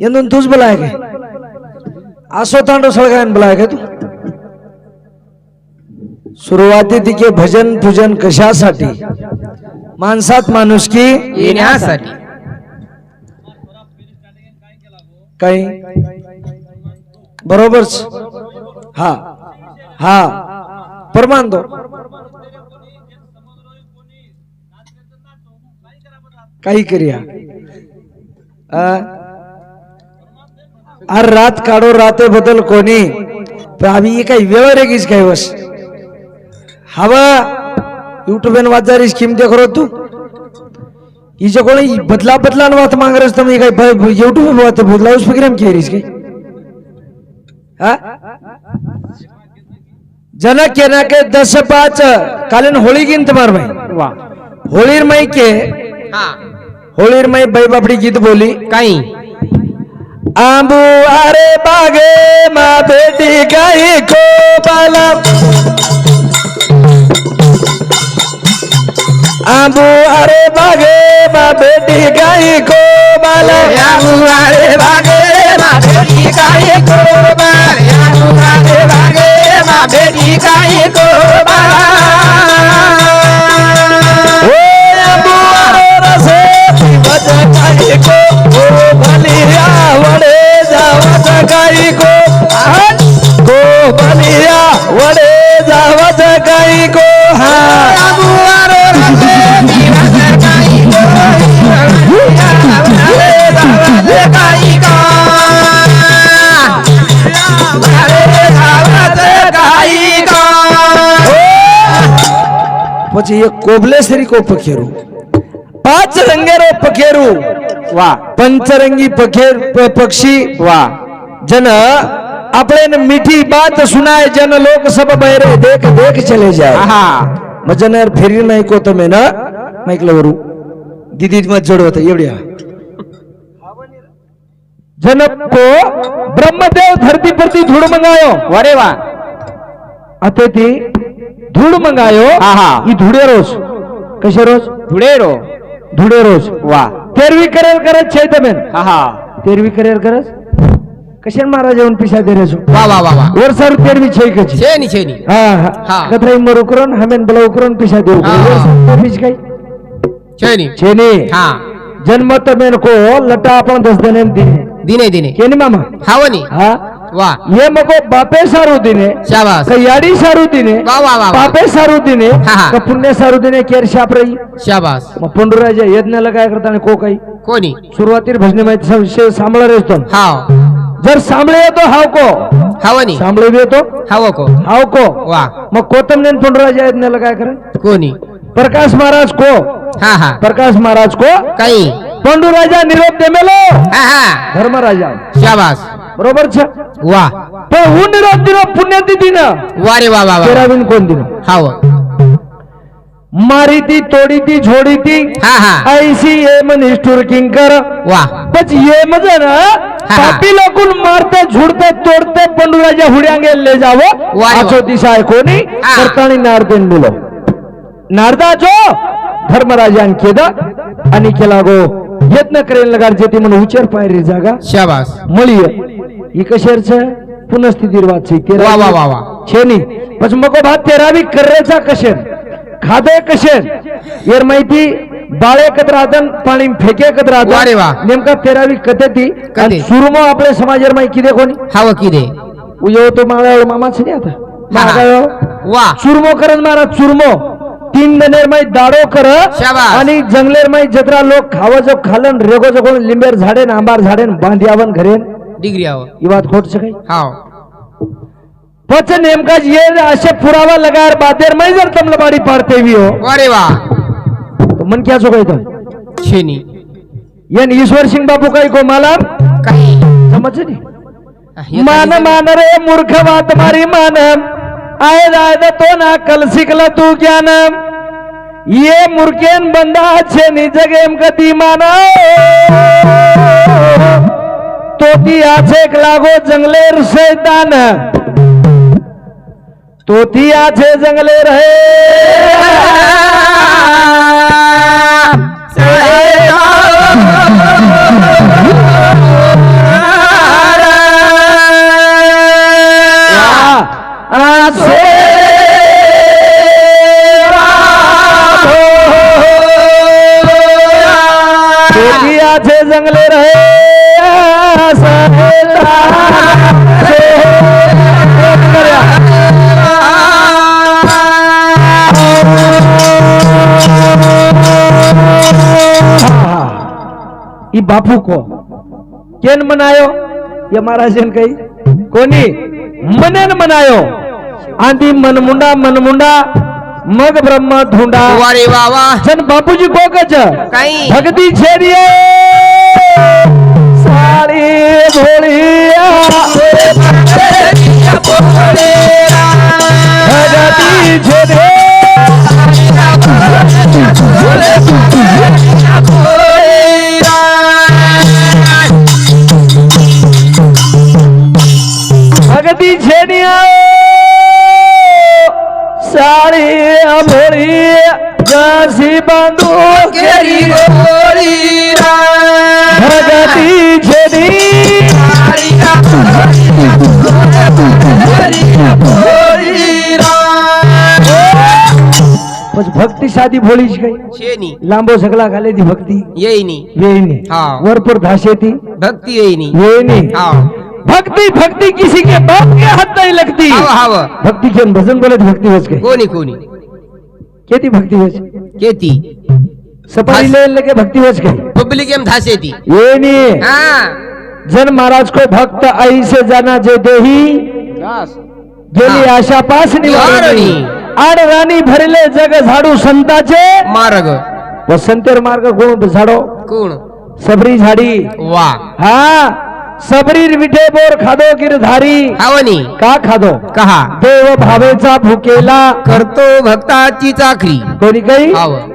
यांदून तूच बोलाय काय असो तांडव सळगायन बोलाय काय तू सुरुवाती तिके भजन पूजन कशासाठी माणसात माणुसकी येण्यासाठी काही बरोबरच हा हा प्रमाण काही करूया. अरे रात काढो राते बदल कोणी? पण आम्ही काही वेळ रेगीच काय वस? हवा युट्यूब वाजारी स्कीम दे करो तू. हिच्या कोणी बदला बदला वात मांग रस तुम्ही काय युट्यूब वात लाऊड स्पीकर में खेरीस काय हा? जनक के ना के दस पाच कालीन होळी गिन तुम्हार भाई. वा. होळीर मई के हा. होळीर मई भाई बापडी गीत बोली काही आंबू अरे बागे मा बेटी काही को बाला आंबू अरे बागे मा बेटी काही को बाला अरे भागे बेटी काही कोबार अरे भागे बेटी काही ओ काही को ओ बलिया वडे जावत काही को को बलिया वडे जावत काही को हा પછી એક કોબલેશ્વરી કો પખેરું પાંચ રંગેરો પખેરું વાહ પંચરંગી પખેર પ- પક્ષી વાહ જન આપણે ને મીઠી બાત સુનાય જન લોક સબ બહેરે દેખ દેખ ચલે જાય મજનર ફેરી નાખ્યો તમે ના માઇકલવરું દીદી માં જોડો હતા એવડ્યા जनक को ब्रह्मदेव धरती परती धूळ मंगायो वरे वा अतिथी धूळ मंगायो हा, हा. ही धुडे रोज कसे रोज धुळेरो धुडे रोज वा तेरवी करेल करत चैतमेन हा हा. तेरवी करेल करत? कशाने महाराज येऊन पिशा दे रेसो वा वा वा वा. वर्षावर तेरवी छेकची छेनी छेनी हा हा. हा. कथराई मर उकरून हमेन बला उकरून पिशा देऊ. काही छेनी जन्म तमेन को लटा आपण दस दिने. दिने दिने. केनी मामा? हावनी. हा? ये मको बापे सारुदीने कयाडी सारुदीने पापे सारुदीने सारू दिने केर शाप रही? शाबास मग पंडुराजा यज्ञाला काय करताना को काही? कोणी? सुरुवातीला भजने माहिती सांभाळा रेसतो हा जर सांभळे येतो हाव को? हवानी? सांभळे येतो? हाव को? हाव को? वा। मग कोतमनेन पंडुराजा यज्ञाला काय करेल कोणी? प्रकाश महाराज को? हा हा। प्रकाश महाराज को? काही? पंडुराजा निरोप देमेलो। हा हा। धर्मराजा। शाबास बरोबर छे? वा. पण रात दिन पुण्यतिथीनं वा रे वा वा वा. तेरावीन कोण दिन? हा मारी ती तोडी ती झोडी ती. ऐशी ये ऐशी एम निष्ठुर किंकर. वा. पच एम ना पापी लोकून मारत झुडत तोडत पंडुराच्या हुड्यांगे ले जावं. वारे आचो दिशा कोणी? हा. करतानी नारदेन मुलं नारदाचो धर्मराजान केद आणि केला गो. येत न करेल लगार जेती म्हणून उचार पायरी जागा. शाबास. मळी કશેર છે પુનઃસ્થિતિર્વાદ છે કે વાહ वा वा. વાહ છે નહીં પછી મકો ભાત તેરાવી કરરેચા કશેર माहिती बाळे एकत्र पाणी फेके एकत्र अरे वा. नेमका तेरावी ती आपल्या समाजावर माहिती किदे कोणी? हाव किदे उयो तो मागावर मामा नाही आता? वा. चुरमो करत मारा चुरमो तीन दनेर माई दाडो कर. आणि जंगलेर माई जत्रा लोक खावा जो खालन रेगो जो कोण लिंबेर झाडेन आंबार झाडेन बांधियावन घरेन. डिग्री आओ ही बात खोट सके हाँ पच नेमका ये असे पुरावा लगार बातेर मैं जर तुम लबाड़ी पढ़ते भी हो अरे वाह तो मन क्या सो गए तुम छेनी ये ईश्वर सिंह बाबू का को माला कहीं. समझ नहीं मान मान रे मूर्ख बात मारी मान आए जाए तो ना कल सिकला तू ज्ञान ये मुर्गेन बंदा छेनी जगेम कती माना तोती आज एक लागो जंगलेर शैतान तोती आछे जंगलेर है जंगले रहे. नाचे जंगले रहे सहेला ई बापू को केन मनायो ये महाराज कही कोणी मनेन मनायो आधी मनमुंडा मनमुंडा मग ब्रह्म धुंडा वारे वा वा जन बापूजी को कच काही भक्ती छेडिये साडी भोळिया भगती छेडे भगती छेडिया साडी भोळी जशी बांधू पण भक्ती साधी भोळीच काही शेनी लांबो सगळा घाले ती भक्ती येईनी येईनी हाव. वरपूर धाशे ती भक्ती येईनी येईनी हाव भक्ति भक्ति किसी के बाप के हाथ नहीं लगती भक्ति के भजन बोले तो भक्ति होच गई कोणी कोणी केती भक्ति होच केती सफाई ले लगे भक्ति होच गई पब्लिक एम धासे थी ये नहीं हा जन महाराज को भक्त ऐसे जाना जे देही दास गेली. आशा पास निवारणी निवारणी. आड राणी भरले जग झाडू संताचे. मार्ग. वसंतेर मार्ग कोण झाडो. कोण? सबरी झाडी. वा. हा. सबरीर विठे बोर खादो गिरधारी. आवनी. का खादो? कहा? देव भावेचा भुकेला. करतो भक्ताची चाकरी. कोणी काही?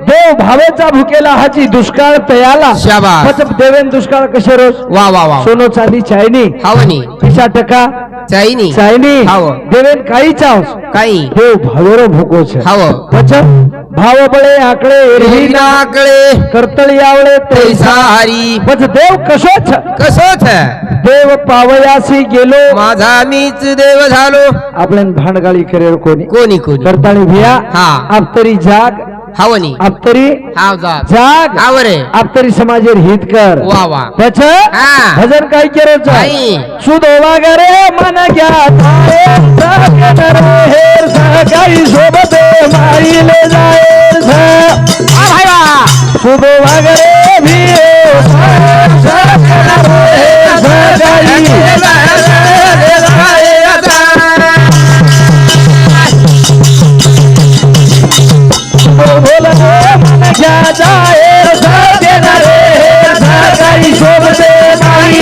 देव भावेचा भुकेला हाची दुष्काळ तयाला. शाबास. देवेन दुष्काळ कसे रोज? वा वा वा. सोनो चांदी चायनी. आवनी. पिशा टका. चायनी. चायनी. देवेन काही चावस काही. देव भावेरो भुको छे. हाव. पचप. भाव बळे आकडे एरहिना आकडे. करतळी आवळे तैसा. हरी बस देव कसोच कसोच देव पावयासी गेलो. माझा मीच देव झालो. आपण भांडगाळी करेल कोणी? कोणी कोणी? करताळी भिया हा. आपतरी जाग. हावनी. आपतरी हाव जा जाग. आवरे आपतरी समाजेर हित कर. वा वा. त्याच भजन काय नाही. करायचं सुदोवा गरे मन घ्या तारे, सोबत माईले जाय सुदोवा गरे भी देशाचा देणारे काही शोभते नाही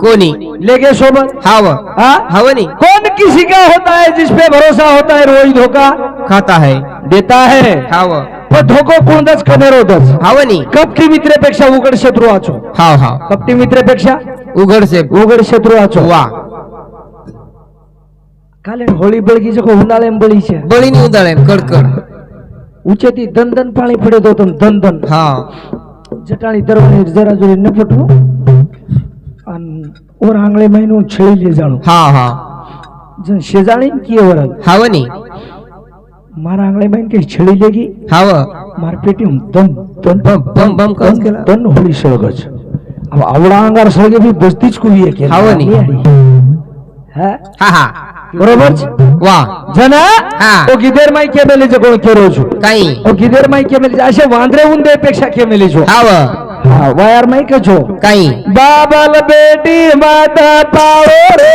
कोनी लेके सोबत हाव. हाव नहीं कौन किसी का होता है जिस पे भरोसा होता है रोज धोखा? खाता है. देता है. हाव. पण धोको कोणताच कमी होतच हाव नाही कपटी मित्रेपेक्षा उघड शत्रू वाचो हाव हाव. कपटी मित्रेपेक्षा उघड से उघड शत्रू वाचो वा. काले होळी बळगीचे को उन्हाळे बळीचे बळी नाही उन्हाळे कडकड उचेती दन पाणी पडत होतं दन दन हा जटाणी दरवाजे जरा जरी न पटू आंगळे महिनून छेळिले जाळू हा हा. जण शेजाळी की वरल हाव नी. मार आंगळे महिन काही छेळिले की हवं. मारपेटी दम दम बम बम बम करून केला? दन होळी सळगच. आवडा अंगार सळगे बी बस्तीच कुवी आहे हाव नी. बरोबर? वा. जन? ओ गिदेर माई केमेले जे कोण केरो छो? काही. ओ गिदेर माई केमेले असे वांद्रे उंदे पेक्षा केमेले छो हो. हवं. वायर में के छो कई बाबल बेटी माता पाओ रे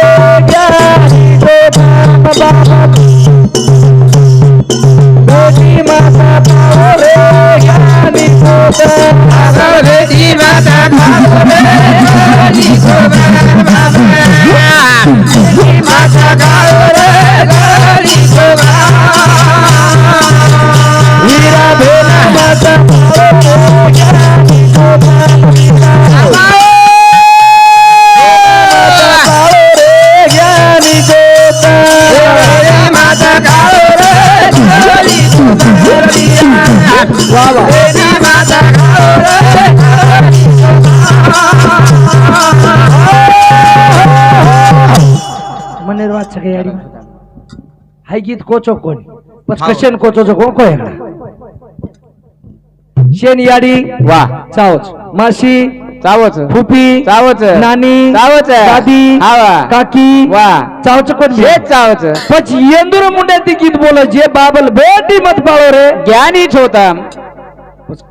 हाय गीत कोचो कोण? कशन कोचोचो कोण? कोण शेन याडी वा. चावच. माशी चावच. फुफी चावच. नानी चावच दादी काकी वा. चावच कोण हेच चावच. पच येंदुर मुंड्या ती गीत बोल जे बाबल बेटी मत पाळो रे. ज्ञानीच होता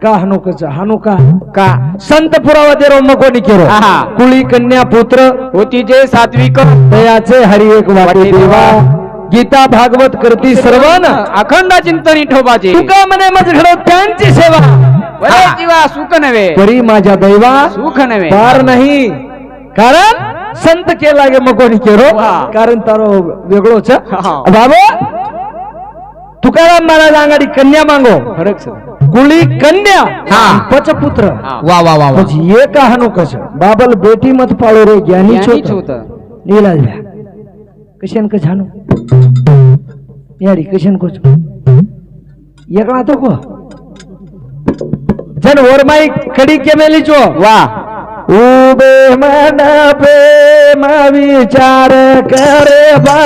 का हनुकच हनुका? का? संत पुरावा दे रोम कोणी केरो. कुळी कन्या पुत्र. होती जे सात्विक. दयाचे हरी एक वाटे देवा. गीता भागवत करती सर्वान. अखंड चिंतनी ठोबाजी. तुका मने मज घडव त्यांची सेवा. जीवा सुख नव्हे. तरी माझ्या दैवा सुख नव्हे. पार नाही. कारण संत केला गे मग कोणी केलो कारण तारो वेगळोच. बाबो तुकाराम महाराज अंगाडी कन्या मागो. फरक गुळी कन्या पचपुत्र. वा वा वा एक हनु हनुकस. बाबल बेटी मत पाळो रे ज्ञानी छोत नीलाज कशाने कशा आणू या रे कशाने कोच एक को? जन ओर माई खडी केमेली चो. वा. उबे मना पे मा विचार करे बा.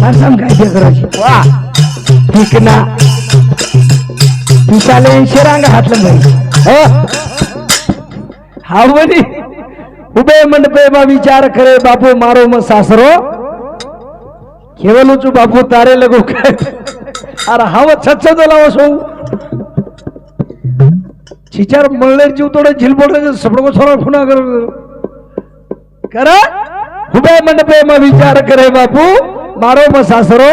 मा काय जे करा वा. ठीक ना? तू चाले शिरांग हातलं नाही हो हाव उभे मंडपे मा विचार करे बापू मारो मग सासरो. केवलूचू बापू तारे लगू काय? अरे हव छच्छ लाव सो. चिचार मळले जीव तोडे झिलबोड सपडको छोरा खुना कर. करा. उभे मंडपे मा विचार करे बापू मारो मग सासरो.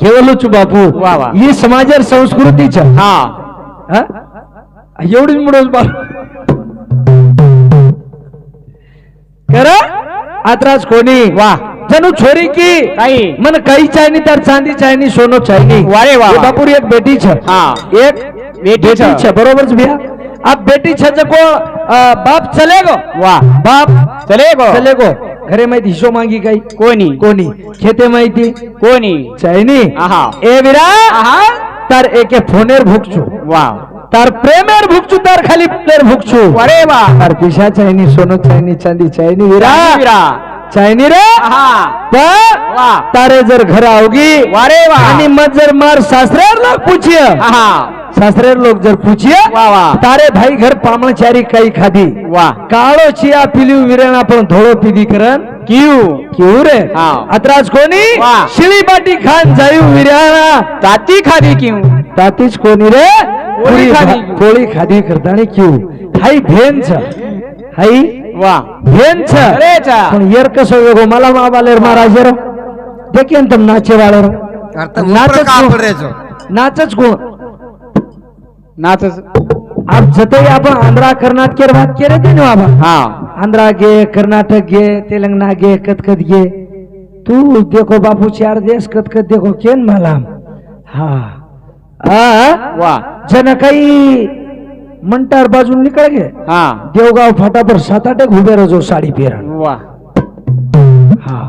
केवलूचू बापू वा वा. ही समाजर संस्कृतीच्या हा. हा? एवढीच मुडस बाल कर आत्रास कोणी? वा. जणू छोरी की? काही. मन काही चायनी तर चांदी चायनी सोनो चायनी. वारे वा. बापूर एक बेटी छ हाँ. एक बेटी छ बरोबर भैया अब बेटी छ को बाप चले गो? वाह बाप चले गो. चले गो. घरे माहिती हिशो मांगी काही? कोणी? कोणी? खेते माहिती? कोणी? चायनी? ए विरा तर एके फोनेर भुकचो वा. তার প্রেমের ভুকছু তার খালি প্রেমের ভুকছু আরে বাহ তার পিসা চাইনি সোনো চাইনি চাঁদি চাইনি হীরা হীরা चायनी रे पर तारे जर घर आओगी वारे वा आणि मत जर मार सासरे लोक पूछिए सासरे लोग जर पूछिए वा वा तारे भाई घर पामचारी कई खादी वा काळो चिया पिली विरण आपण धोळो पिली करण क्यू क्यू रे अत्राज कोणी शिळी बाटी खान जाई विराणा ताती खादी क्यू तातीच कोणी रे? पोळी पोळी खाधी. खा- पोळी खाधी करताना क्यू. हाई भेन छ हाई वा. भेन छ अरे चा पण येर कसं वेगो मला माबालेर महाराज रो देखेन तम नाचे वाळे रो नाचच कोण नाचच कोण नाच आप जतई आपण आंध्रा कर्नाटकेर बात केले ते ना बाबा हा. आंध्रा गे कर्नाटक गे तेलंगणा गे कतकत गे. तू देखो बापू चार देश कतकत देखो केन मालाम? हा. वा. जन काही मंटार बाजून निकळ गे. हा. देवगाव फाटापर सात आठ एक उभे राहतो साडी पेरा. वा. हा.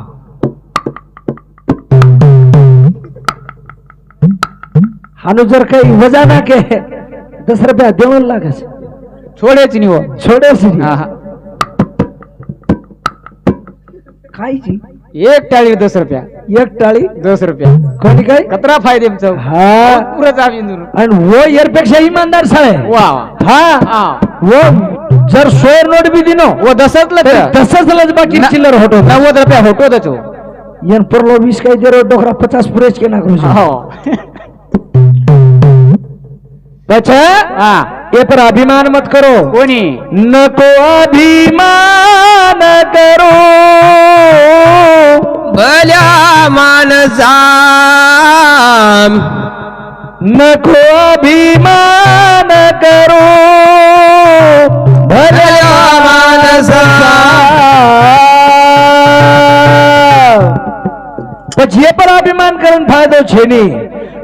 हानु जर काही वजा ना के दस रुपया देऊन लागस छोडेच नि हा. खायची एक टाळी दस रुपया. एक टाळी दस रुपया. कोणी काय? कतरा फायदे हा. पुरं आम्ही आणि वो यारपेक्षा इमानदार साळे. वा हा. वो जर सोयर नोट बी दिनो. वो दसतलं तर तसंच लज बाकी चिल्लर होतो. नव्वद रुपया होतो त्याचो. यन परलो वीस काही दे डोकरा पचास पुरेच के ना करू हो. हा. ये पर अभिमान मत करो. कोणी? नको अभिमान. न करू भल्या मानसाम नको अभिमान करू. भल्या मानसा पछिये पर अभिमान करून फायदो छेनी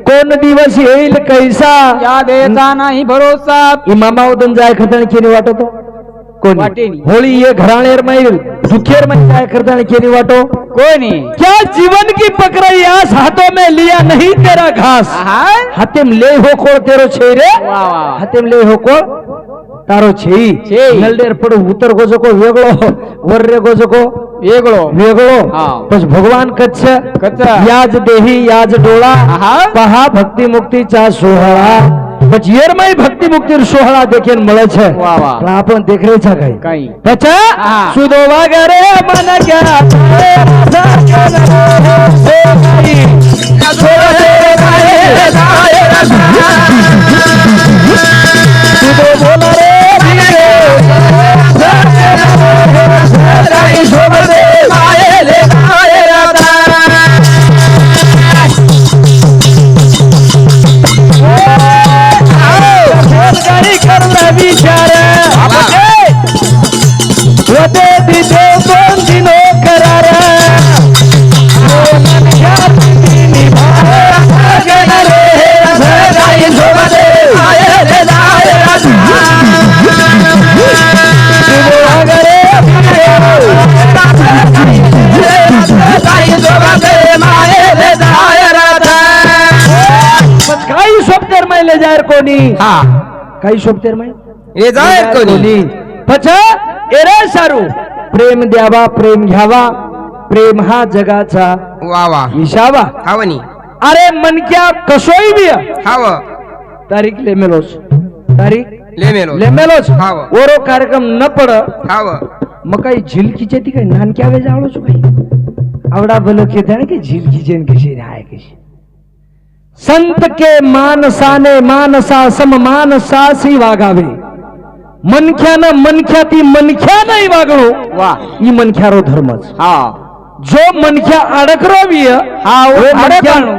कोण दिवस येईल कैसा? या देता नाही भरोसा. इमामावरून जाय खतण केली वाटतो? कोणी? होळी ये घराणेर मैल सुखेर क्या केली वाटो? कोणी? क्या जीवन की पकड़ाई हाथों में लिया नहीं तेरा घास? हतिम ले हो कोळ तेरो छेरे ले हो कोळ तारो छेई। नलडेर पडू उतर गोजो को वेगळो वर्रे गोजो को वेगळो. वेगळो बस भगवान कच्छ। कच्छ. याज देही याज डोळा। पहा भक्ती मुक्तीचा सोहळा। યરમય ભક્તિ મુક્તિ સોહળા દેખીને મળે છે વાહ, વાહ. પણ આપણ દેખરે છે કઈ કઈ પછી આહા. સુદો વાગરે મન ગયા સુદો બોલા રે जायर कोणी? हा. काही माय रे कोणी? पछ एरे सारू. प्रेम द्यावा प्रेम घ्यावा. प्रेम हा जगाचा वा वा. विसावा हावनी अरे मनक्या कसोई बी हाव तारीख लेमेलोच तारीख? ले मेलो लेमेलोच हाव. ओरो कार्यक्रम न पड. हाव मग काही झिलकीचे ती काही नानक्या वेळ जाळोच काही? आवडा भलं के जाणे की झिलकीचे न कशी हाय कशी? संत के मानसाने मानसा सम मानसासी वागावे मनख्यानं मनख्या ती मनख्यानही वागणो वा ही मनख्यारो धर्मच हा जो मनख्या अडकरावीय हा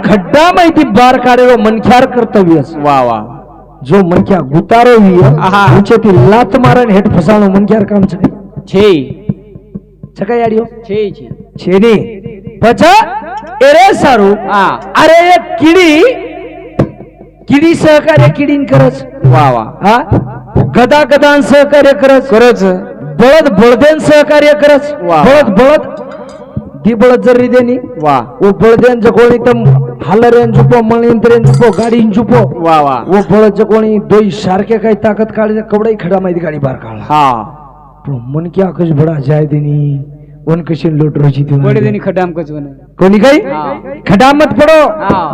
खड्डा माहिती बार काढेलो मनख्यार कर्तव्य वा वा जो मनख्या गुतारोवीय आमचे ती लात मारण हेट फसाणो मनख्यार काम छे छे छका याडियो छे छे छेने पचा अरे सारू अरे किडी किडी सहकार्य किडीन करच. वा वा. हा? गदा गदान सहकार्य करच. करच. बळद बळदेन सहकार्य करच. बळद बळद ती बळद जरी देनी वा. ओ बळदेन जगोणी तम हालरेन झुपो मळीन झुपो गाडीन झुपो वा वा. ओ बळद जगोणी दोई सारखे काही ताकद काढले कपडे खडा माहिती गाडी बार काढला. हा. पण मन की आकाश बडा जाय देनी उनकशिन लूट रोजी थी बड़े दिन खड्डा में कचवन कोनी गई खड्डा मत पड़ो.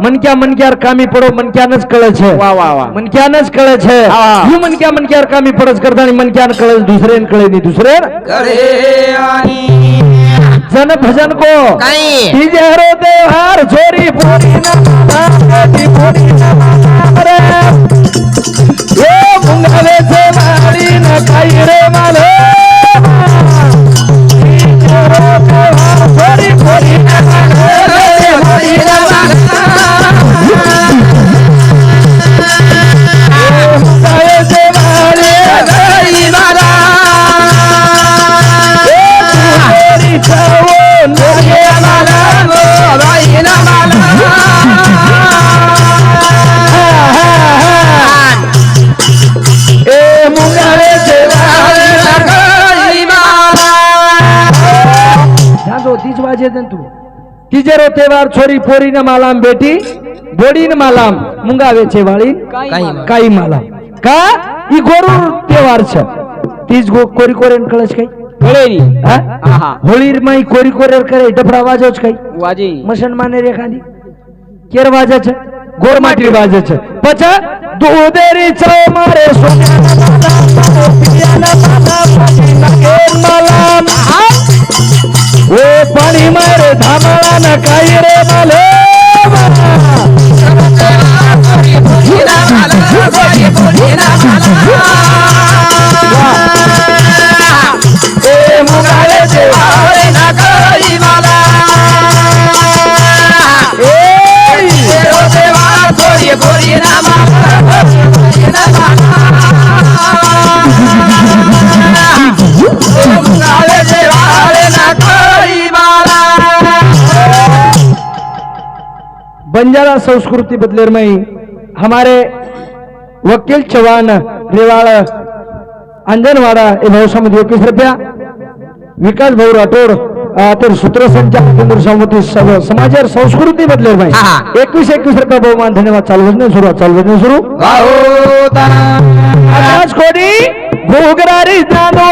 मन क्या मन क्या कामी पड़ो मन क्या नस कळे छे वाह वाह वाह मन क्या नस कळे छे यू मन क्या मन क्या कामी पड़स करता नहीं मन क्या न कळे दूसरे न कळे नहीं दूसरे जन भजन को. कहीं. हरो देवार छोरी पूरी ना माना पूरी ना माना रे. ये मुंगले से मारी न खाई रे मालो. હરો દેવહાર ચોરી પોરી ના આજે તું તીજેરો તહેવાર છોરી પોરીને માલામ બેટી બોડીને માલામ મુંગાવે છે વાળી કાઈ માલામ કા ઈ ગોરુર તહેવાર છે તીજ ગો કોરી કોરેન કળશ કઈ હોળેરી હા હોળીર માં કોરી કોરેર કરે ડફડા વાજો જ કઈ વાજી મશન માને રે ખાધી કેર વાજે છે ગોર માટલી વાજે છે પછા દૂધેરી છો મારે સોનાના માલા પિયાના માલા પટીના કેર માલા ओ पाणी मार धामाळा ना काही रे माले हिरा माला. बंजारा संस्कृति बदलेर में हमारे वकील चौहान रेवाड़ अंजनवाडा हे भाऊसामध्ये एकवीस रुपया? विकास भाऊ राठोड अं, तर सूत्रसंचालक समिती समाजावर संस्कृती हा, हा. एकवीस एकवीस रुपया बहुमान धन्यवाद। चालू वजन सुरू चालू वजन सुरू. आकाश कोणी घोगरारी जाणो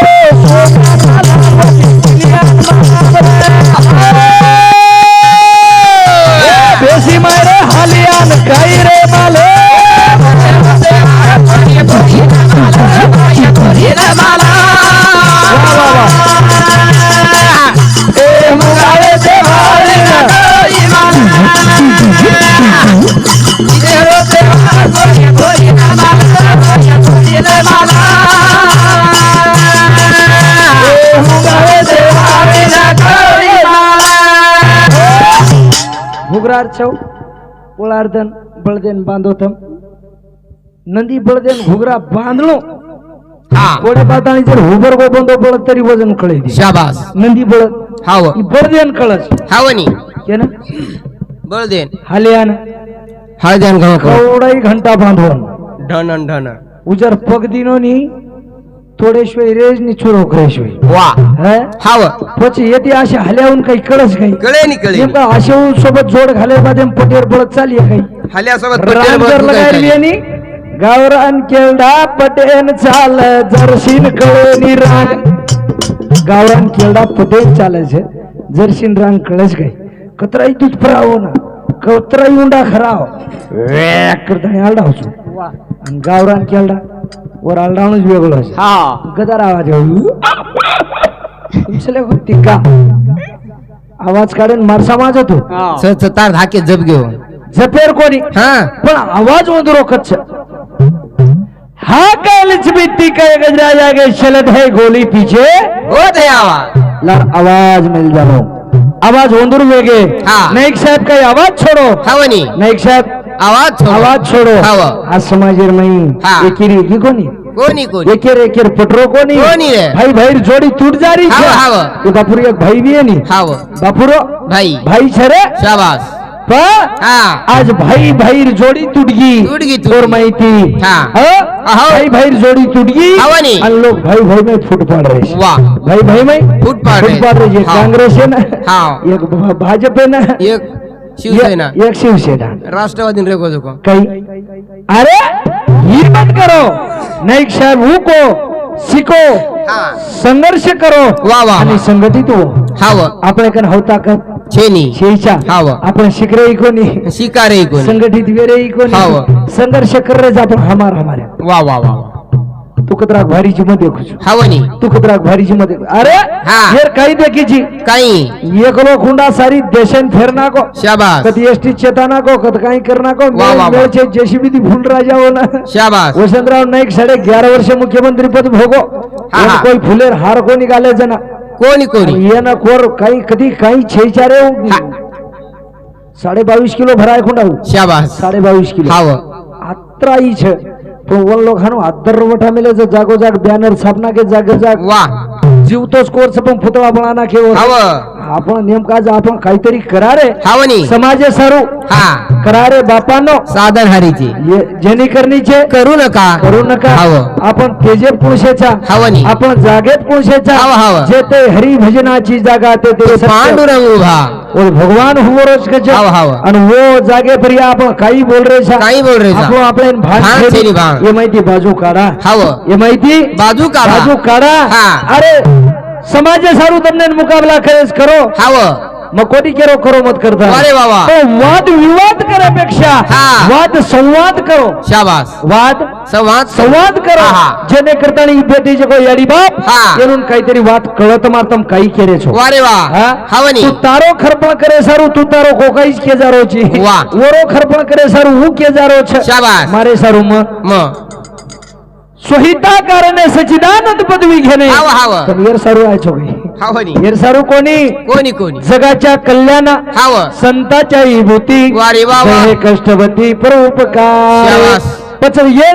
बेसी मारे हालियान काही रे माले. ए मुगाळे घुगरार चौ ओळार्दन बळदेन बांधोतम नंदी बळदेन घुगरा बांधलो हा कोडे पाताळी जर हुबर गो बंदो बळत तरी वजन कळे शाबास नंदी बळत हाव ही बळदेन कळस हावनी के ना बळदेन हालियान हळद्यान गव्हा कवडाई घंटा बांधवून ढन ढन उजर पग दिनोनी थोडेशिवाय रेज नि छुरो करेशिवाय वा. हं? हाव. પછી येते असे हल्याहून काही कळस काही. कळे नि कळे नेमका असे सोबत जोड घाले बादे पटेर पळत चालली काही. हल्यासोबत गावरान केलडा पटेन चाल जरशीन कळे रांग गावरान केलडा पटेन चालायचे जरशीन रांग कळच काय कतराई दूध फरावो ना कतराई उंडा खराव. वॅक करताना आलडा होतो आणि गावरान केलडा आलडावणच वेगळं असं. हा. गदार आवाज तुमच्या होती का आवाज काढून मारसा माझत हो. स तार धाके जप घेऊन. झपेर कोणी? हा. पण आवाज मधुरो कच्छ हा कालच मिट्टी का गजरा जागे चलत है गोली पीछे? हो ते आवा. लर आवाज मिल जाओ आवाज ओंदूर वेगे. हाँ। नाईक साहब का आवाज छोड़ो. हावनी नाईक साहब आवाज छोडो. आवाज छोड़ो हाव. आज समाजेर मई हाँ। एकेरी एकी कोणी कोणी कोणी एकेर एकेर पटरो कोणी कोणी रे? भाई भाई जोडी तूट जा रही. हाव. तो बापुर एक भाई भी है नी हाव बापुरो भाई भाई छे रे शाबास हा आज भाई भाई जोडी तुटगी तुटगी. और माहिती हा. हं? भाई भाई जोडी तुटगी. आणि लोक भाई भाई में फूट पाड रहे भाई भाई में फूट पाड रहे. काँग्रेस आहे ना. एक भाजप आहे ना एक शिवसेना. एक- शिवसेना. राष्ट्रवादी रेको जोको काही अरे ही मत करो. नाईक साहेब हु को शिको. हा. संघर्ष करो. वा, वा. आणि संघटित हो. हाव आपल्याकडे हव ताकद छेनी. शेईच्या हाव. आपण शिकरे कोणी. शिकारे कोणी. संघटित वेरे कोणी. हाव. संघर्ष कर आपण हमार हमारे वा वा वा. वा. तू कतराक भारीची मध्ये खुश. हावनी तू कतराक भारीची मध्ये अरे हा. हेर काही देखीची काही? एकलो खुंडा सारी देशन फेरना को शाबास. कधी एसटी चेताना को कद काही करना को वा, वा, वा. मेळचे जेसीबी ती फुल राजा हो ना शाबास. वसंतराव नाईक साडे ग्यारह वर्ष मुख्यमंत्री पद भोगो. कोई फुलेर हार को निघाले जना. कोणी कोणी? ये ना कोर काही कधी काही छेचारे. साडे बावीस किलो भराय खुंडाऊ शाबास. साडे बावीस किलो. हाव. अत्राई છે पण लोक हाणू दरवटा मिले जागोजाग बॅनर सपना के जागे जाग वा. जीवतोच कोर्स पण पुतळा बळाना केवळ आपण नेमका आपण काहीतरी करा रे हवनी. समाजे सारू. हा. करा रे बापानो. साधन हरीचे जेणे करणीचे करू नका. करू नका. हवं. आपण तेजे पुरुषेचा. हवनी. आपण जागेत पुरुषेचा. हवा हवं. जे ते हरी भजनाची जागा ते ते पांडुरंग उभा. और भगवान हुवो रोज कचे हवा हवा. आणि वो जागे परी आपण काही बोल रे काही बोल रे आपण आपले भान એમાંથી બાજુ કાઢા. હા એમાંથી બાજુ કાઢા. બાજુ કાઢા. અરે સમાજે સારું તમને મુકાબલા કરે કરો. હા मग कोणी केरो करो मत करता? अरे बाबा. हो, वाद विवाद करापेक्षा वाद संवाद करो. शाबास. वाद संवाद संवाद करा. जेणे करता विद्यार्थी को याडी बाप म्हणून काहीतरी वाद कळत मारतम काही केरे छो. अरे वा. हवनी. तू तारो खरपण करे सारू तू तारो कोकाईच के जारो छे. वा. वरो खरपण करे सारू हु के जारो छ. शाबास. मारे सारू म. म. सोहिता कारणे सचिदानंद पदवी घेणे. हवा हवा. सारू आय छो कोणी? कोणी कोणी? जगाच्या कल्याण हाव. संताच्या विभूती. वारे वा हे परोपकार. पच ये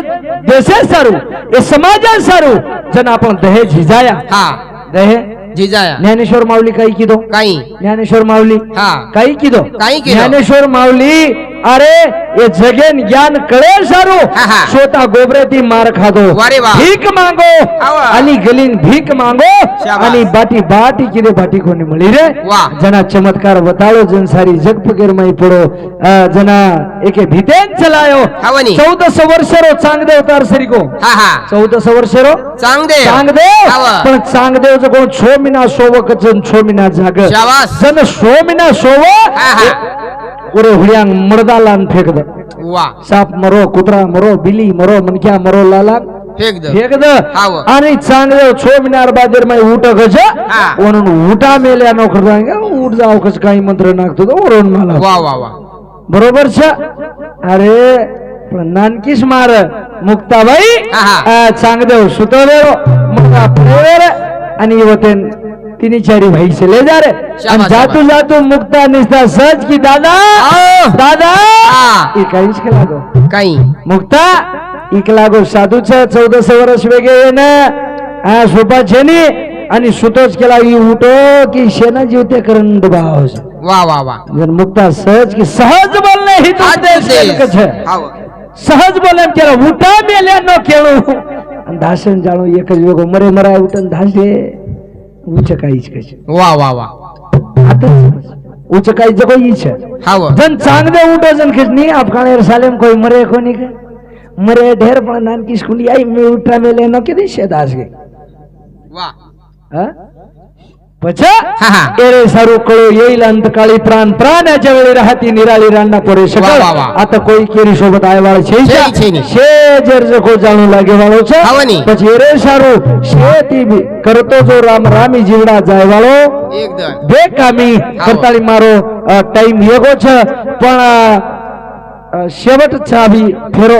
देशे सारू ये समाजा सारू. जन आपण दहेज हिजाया हा. दहे? जिजाया ज्ञानेश्वर माऊली काही किदो? काही. ज्ञानेश्वर माऊली हा. काही किदो? काही ज्ञानेश्वर माऊली અરે એ જગેન જ્ઞાન કળે સારું હા, હા. છોટા ગોબરેથી માર ખાધો વારે વાહ. ભીખ માંગો આવા. આની ગલીન ભીખ માંગો શાબાશ. આની બાટી બાટી કીધે બાટી કોની મળી રે વાહ. જના ચમત્કાર બતાડો જન સારી જગ પગેર માં પડો અ, જના એકે ભીતેન ચલાયો હાવની. ચૌદસ વર્ષેરો ચાંગદેવ તાર સરીકો હા હા ચૌદસ વર્ષેરો ચાંગદેવ ચાંગદેવ આવા. પણ ચાંગદેવ જો કોણ છ મહિના સોવો કચન છ મહિના જાગ શાબાશ. જન સો મહિના સોવો ஒரு ஹுளியாங் முறதாலான் दे साप मरो कुत्रा मरो बिली मरो मनक्या मरो लाला आणि चांगलं छोमिनार उठ कस म्हणून उठा मेल्या नोकर उठ जाव कस काही मंत्र नागतो वरून मला. बरोबर छ? अरे नानकीस मार मुक्ताबाई. चांगदेव सुतदेव मग आणि युवतेन तिनी भाई से ले जा रहे जातू जातू मुक्ता निस्ता सच की दादा दादा इकाईच केला गो काही मुक्ता इकला गो साधूचा चौदस वर्ष वेगळे येणं सोपा छेनी आणि सुतोच केला ही उठो की शेना जीवते करंड भाव वा वा वा मुक्ता सहज की सहज बोलणे ही सहज बोलणे केला उठा मेल्या न खेळू आणि धासन जाणू एकच वेगळं मरे मरा उठन धासे उच काहीच कशी? वा वा वा. उचकाई उच काहीच कोई इच्छा हाव जन चांगले उठो जन खिसनी अफगाण सालेम कोई मरे कोणी के? मरे ढेर पण नानकी स्कूल. आई मी उठा मेले नो किती शेत आज गे वा. हा? ಎರೆ ಸರುಕಳು ಏಲಂತ ಕಳಿ ಪ್ರಾಣ ಪ್ರಾಣ ಜವಳಿ ರಹತಿ ನಿರಾಳಿ ರಾಣ್ಣ ಪೊರೆ ಸಕಳ ಆತ કોઈ કેરી સોબત આયવાળ છે છે જર જકો છે પછી એરે કરતો જો રામ રામી જીવડા જાય વાળો. બે કામી કરતાળી મારો ટાઈમ એગો છે. પણ શેવટ ચાવી ફેરો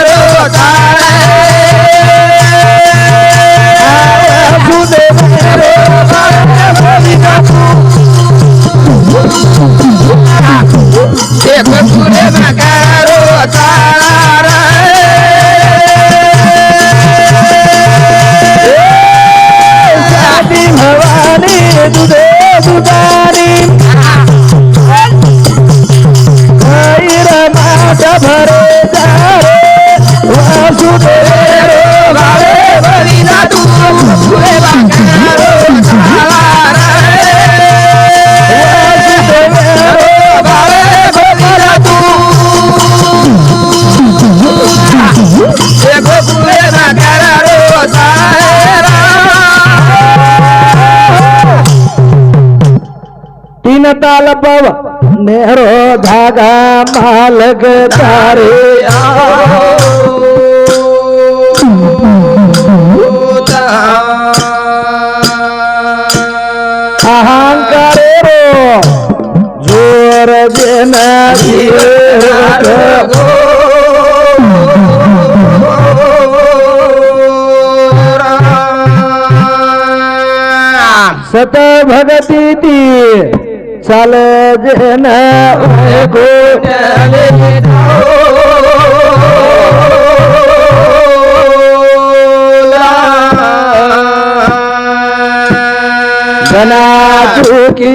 दीनताल पव नेहरो धागा मालग तारे अहंकारे रो जोर देना सत भगती चल जन गोट्याले गना चुकी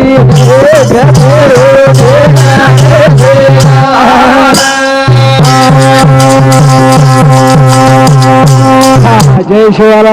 जय शिवाला।